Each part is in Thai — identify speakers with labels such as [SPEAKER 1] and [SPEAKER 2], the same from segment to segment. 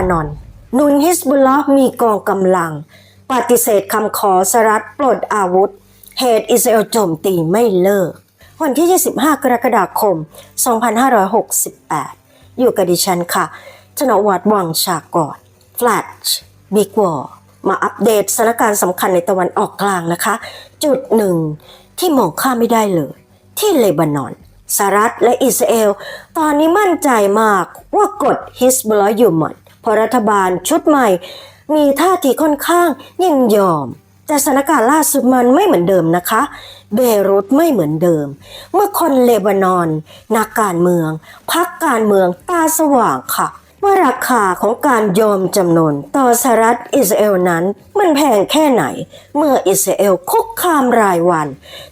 [SPEAKER 1] านอน นุนฮิสบุลลอฮ์มีกองกำลัง ปฏิเสธคำขอสหรัฐปลดอาวุธ เหตุอิสราเอลโจมตีไม่เลิก วันที่ 25 กรกฎาคม 2568 อยู่กับดิฉันค่ะชนวัตรวังชากรฟลัชบิ๊กวอมาอัปเดตสถานการณ์สำคัญในตะวันออกกลางนะคะ จุดหนึ่งที่มองข้ามไม่ได้เลย ที่เลบานอนสหรัฐและอิสราเอล ตอนนี้มั่นใจมากว่ากดฮิสบุลลอฮ์อยู่หมด ราะรัฐบาลชุดใหม่ มีท่าทีค่อนข้างยินยอม แต่สถานการณ์ล่าสุดมันไม่เหมือนเดิมนะคะ เบรุตไม่เหมือนเดิม เมื่อคนเลบานอน นักการเมืองพักการเมืองตาสว่างค่ะว่าราคาของการยอมจำนนต่อสหรัฐอิสราเอลนั้น มันแพงแค่ไหน เมื่ออิสราเอลคุกคามรายวัน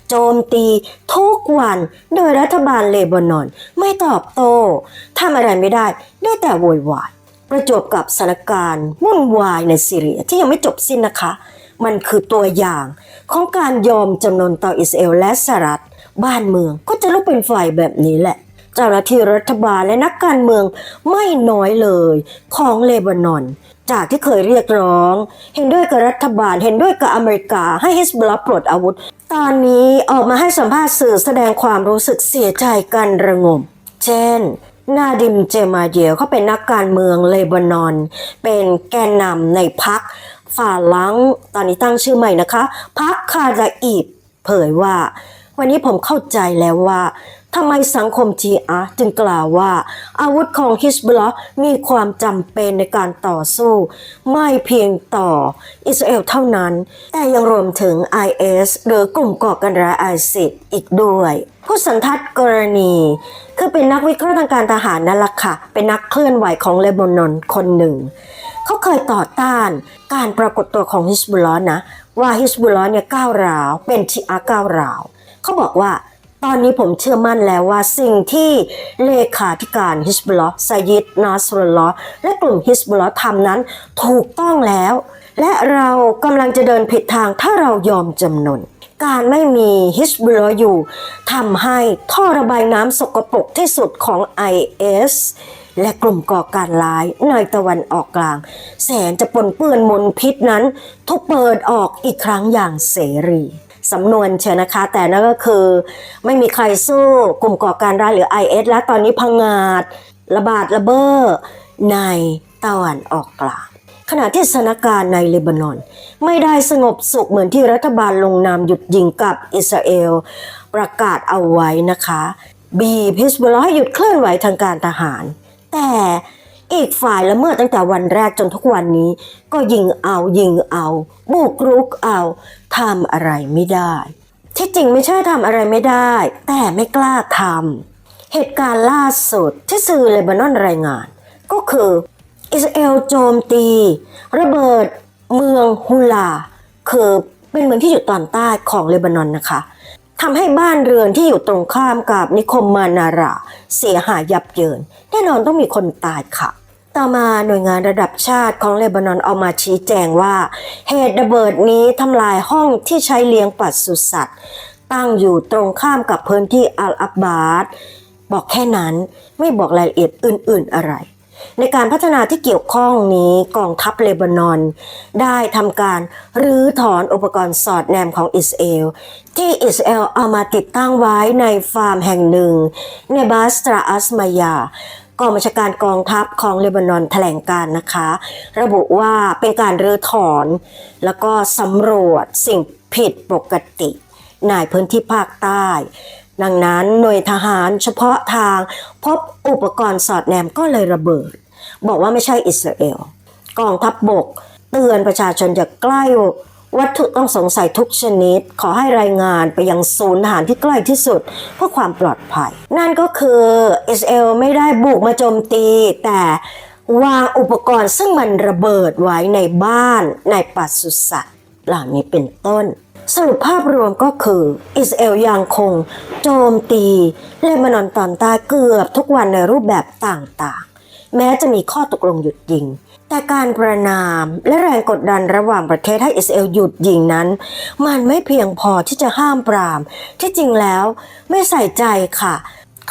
[SPEAKER 1] โจมตีทุกวัน โดยรัฐบาลเลบานอน ไม่ตอบโต้ทำอะไรไม่ได้ ได้แต่โวยวาย ประจบกับสถานการณ์วุ่นวายในซีเรียที่ยังไม่จบสิ้นนะคะ มันคือตัวอย่างของการยอมจำนนต่ออิสราเอลและสหรัฐ บ้านเมืองก็จะลุกเป็นไฟแบบนี้แหละ เจ้าหน้าที่รัฐบาลและนักการเมืองไม่น้อยเลยของเลบานอน จากที่เคยเรียกร้อง เห็นด้วยกับรัฐบาลเห็นด้วยกับอเมริกาให้ฮิสบลลอปลดอาวุธ ตอนนี้ออกมาให้สัมภาษณ์สื่อแสดงความรู้สึกเสียใจกันระงม เช่น นาดิมเจมาเดียลเขาเป็นนักการเมืองเลบานอน เป็นแกนนำในพักฝาลังตอนนี้ตั้งชื่อใหม่นะคะพักคาราอีบเผยว่า วันนี้ผมเข้าใจแล้วว่าทำไมสังคมจีอาจึงกล่าวว่า อาวุธของฮิสบุลอมีความจำเป็นในการต่อสู้ ไม่เพียงต่ออิสราเอลเท่านั้น แต่ยังรวมถึง IS หรือกลุ่มก่อการร้ายไอซิดอีกด้วย ผู้สันทัดกรณี คือเป็นนักวิเคราะห์ทางการทหารนั่นแหละค่ะ เป็นนักเคลื่อนไหวของเลบานอนคนหนึ่ง เขาเคยต่อต้านการปรากฏตัวของฮิสบุลลอฮ์นะ ว่าฮิสบุลลอฮ์เนี่ยก้าวร้าว เป็นชีอะห์ก้าวร้าว เขาบอกว่าตอนนี้ผมเชื่อมั่นแล้วว่าสิ่งที่เลขาธิการฮิสบุลลอฮ์ไซยิดนาสรุลลอฮ์และกลุ่มฮิสบุลลอฮ์ทำนั้นถูกต้องแล้ว และเรากำลังจะเดินผิดทางถ้าเรายอมจำนน การไม่มีฮิสบุลลออยู่ทำให้ท่อระบายน้ำสกปรกที่สุดของ IS และกลุ่มก่อการร้ายในตะวันออกกลาง แสนจะปนเปื้อนมลพิษนั้นถูกเปิดออกอีกครั้งอย่างเสรีสำนวนเชียนะคะแต่นั่นก็คือ ไม่มีใครสู้กลุ่มก่อการร้ายหรือ IS และตอนนี้พังงาด ระบาดระเบ้อในตะวันออกกลาง ขณะที่สถานการณ์ในเลบานอน ไม่ได้สงบสุขเหมือนที่รัฐบาลลงนามหยุดยิงกับอิสราเอล ประกาศเอาไว้นะคะบีบฮิสบลลอฮ์ให้หยุดเคลื่อนไหวทางการทหาร แต่อีกฝ่ายละเมิดตั้งแต่วันแรกจนทุกวันนี้ ก็ยิงเอายิงเอา บุกรุกเอาทำอะไรไม่ได้ ที่จริงไม่ใช่ทำอะไรไม่ได้ แต่ไม่กล้าทำเหตุการณ์ล่าสุดที่สื่อเลบานอนรายงาน ก็คือ อิสราเอลโจมตี ระเบิดเมืองฮูลา คือเป็นเมืองที่อยู่ตอนใต้ของเลบานอนนะคะทำให้บ้านเรือนที่อยู่ตรงข้ามกับนิคมมานารา เสียหายยับเยิน แน่นอนต้องมีคนตายค่ะ ต่อมาหน่วยงานระดับชาติของเลบานอนเอามาชี้แจงว่า เหตุระเบิดนี้ทำลายห้องที่ใช้เลี้ยงปศุสัตว์ ตั้งอยู่ตรงข้ามกับพื้นที่อัลอับบาดบอกแค่นั้นไม่บอกรายละเอียดอื่น ๆอะไร ในการพัฒนาที่เกี่ยวข้องนี้กองทัพเลบานอน ได้ทำการรื้อถอนอุปกรณ์สอดแนมของอิสราเอล ที่อิสราเอลเอามาติดตั้งไว้ในฟาร์มแห่งหนึ่ง ในบาสตราอัสมายากองบัญชาการกองทัพของเลบานอนแถลงการนะคะ ระบุว่าเป็นการรื้อถอน แล้วก็สำรวจสิ่งผิดปกติในพื้นที่ภาคใต้ ดังนั้นหน่วยทหารเฉพาะทางพบอุปกรณ์สอดแนมก็เลยระเบิด บอกว่าไม่ใช่อิสราเอลกองทัพบบก เตือนประชาชนอย่าใกล้วัตถุต้องสงสัยทุกชนิด ขอให้รายงานไปยังศูนย์ทหารที่ใกล้ที่สุด เพื่อความปลอดภัย นั่นก็คืออิสราเอลไม่ได้บุกมาโจมตี แต่วางอุปกรณ์ซึ่งมันระเบิดไว้ในบ้านในปศุสัตว์เหล่านี้เป็นต้น สรุปภาพรวมก็คือ อิสราเอลยังคง โจมตีเลบานอนตอนใต้เกือบทุกวันในรูปแบบต่างๆ แม้จะมีข้อตกลงหยุดยิง แต่การประนามและแรงกดดันระหว่างประเทศให้อิสราเอลหยุดยิงนั้น มันไม่เพียงพอที่จะห้ามปราม ที่จริงแล้วไม่ใส่ใจค่ะ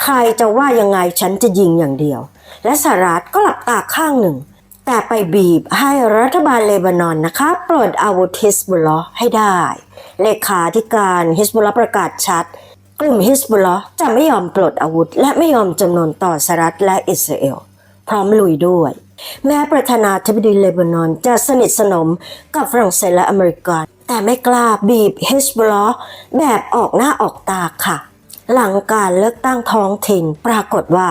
[SPEAKER 1] ใครจะว่ายังไงฉันจะยิงอย่างเดียว และสหรัฐก็หลับตาข้างหนึ่ง แต่ไปบีบให้รัฐบาลเลบานอนนะคะปลดอาวุธฮิสบุลลอห์ให้ได้ เลขาธิการฮิสบุลลอห์ประกาศชัด กลุ่มฮิสบุลลอห์จะไม่ยอมปลดอาวุธ และไม่ยอมจำนวนต่อสหรัฐและอิสราเอล พร้อมลุยด้วย แม้ประธานาธิบดีเลบานอนจะสนิทสนมกับฝรั่งเศสและอเมริกันแต่ไม่กล้าบีบฮิสบุลลอห์แบบออกหน้าออกตาค่ะหลังการเลือกตั้งท้องถิ่นปรากฏว่า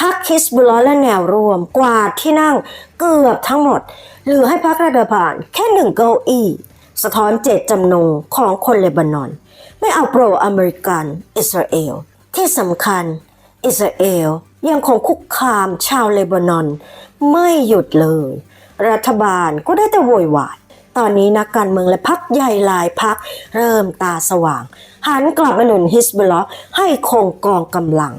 [SPEAKER 1] พรรคฮิสบุลลอและแนวร่วมกวาดที่นั่งเกือบทั้งหมดเหลือให้พรรครัฐบาลแค่หนึ่งเก้าอี้ สะท้อนเจตจำนงของคนเลบานอน ไม่เอาโปรอเมริกันอิสราเอล ที่สำคัญอิสราเอลยังคงคุกคามชาวเลบานอน ไม่หยุดเลย รัฐบาลก็ได้แต่โวยวายตอนนี้นักการเมืองและพักใหญ่หลายพักเริ่มตาสว่าง หันกลับมาหนุนฮิสบุลลอห์ให้คงกองกำลัง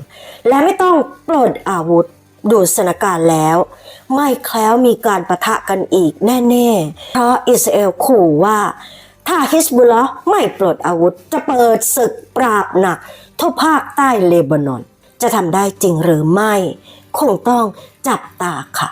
[SPEAKER 1] และไม่ต้องปลดอาวุธ ดูสถานการณ์แล้ว ไม่แคล้วมีการประทะกันอีกแน่ๆ เพราะอิสราเอลขู่ว่า ถ้าฮิสบุลลอไม่ปลดอาวุธ จะเปิดศึกปราบหนักทั่วภาคใต้เลบานอน จะทำได้จริงหรือไม่ คงต้องจับตาค่ะ